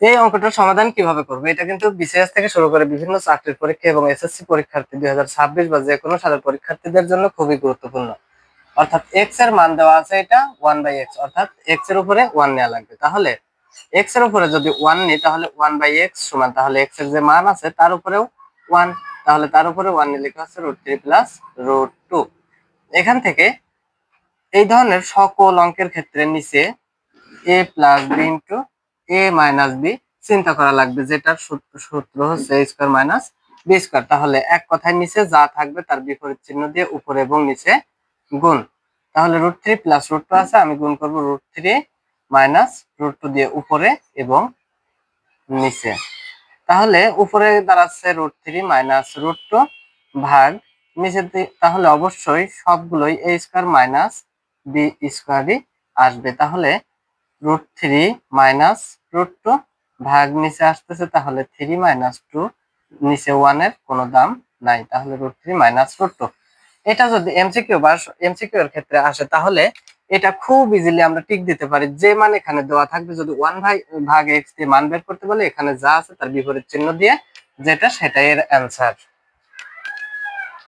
এই অঙ্কটার সমাধান কীভাবে করব? এটা কিন্তু বিসিএস থেকে শুরু করে বিভিন্ন চাকরির পরীক্ষা এবং এসএসসি পরীক্ষার্থী দুই হাজার ছাব্বিশ বা যে কোনো সালের পরীক্ষার্থীদের জন্য খুবই গুরুত্বপূর্ণ। অর্থাৎ এক্সের মান দেওয়া আছে এটা ওয়ান বাই এক্স অর্থাৎ এক্সের উপরে ওয়ান নেওয়া লাগবে। তাহলে এক্সের উপরে যদি ওয়ান নিই, তাহলে ওয়ান বাই এক্স সমান, তাহলে এক্সের যে মান আছে তার উপরেও ওয়ান তাহলে তার উপরে ওয়ান নিলে লেখা আছে root three plus root two এখান থেকে এই ধরনের সকল অঙ্কের ক্ষেত্রে নিচে A plus B into A minus B চিন্তা করা লাগবে যেটার সূত্র হচ্ছে A square minus B square. তাহলে এক কথায় নিচে যা থাকবে তার বিপরীত চিহ্ন দিয়ে উপরে এবং নিচে গুণ। তাহলে root three plus root two আছে, আমি গুণ করব root three minus root two দিয়ে উপরে এবং নিচে। তাহলে উপরে দাঁড়াচ্ছে root three minus root two ভাগ নিচে তাহলে অবশ্যই সবগুলোই এ স্কোয়ার মাইনাস বি স্কোয়ারই আসবে। তাহলে root three minus root two ভাগ নিচে আসতেছে, তাহলে থ্রি মাইনাস টু নিচে ওয়ানের কোনো দাম নাই, তাহলে root three minus root two এটা যদি এমসিকিউ বা এমসিকিউ এর ক্ষেত্রে আসে, তাহলে এটা খুব ইজিলি আমরা টিক দিতে পারি। যে মান এখানে দেওয়া থাকবে, যদি ওয়ান ভাগ ভাগ এক্স দিয়ে মান বের করতে বলে, এখানে যা আছে তার বিপরীত চিহ্ন দিয়ে যেটা সেটাই এর অ্যান্সার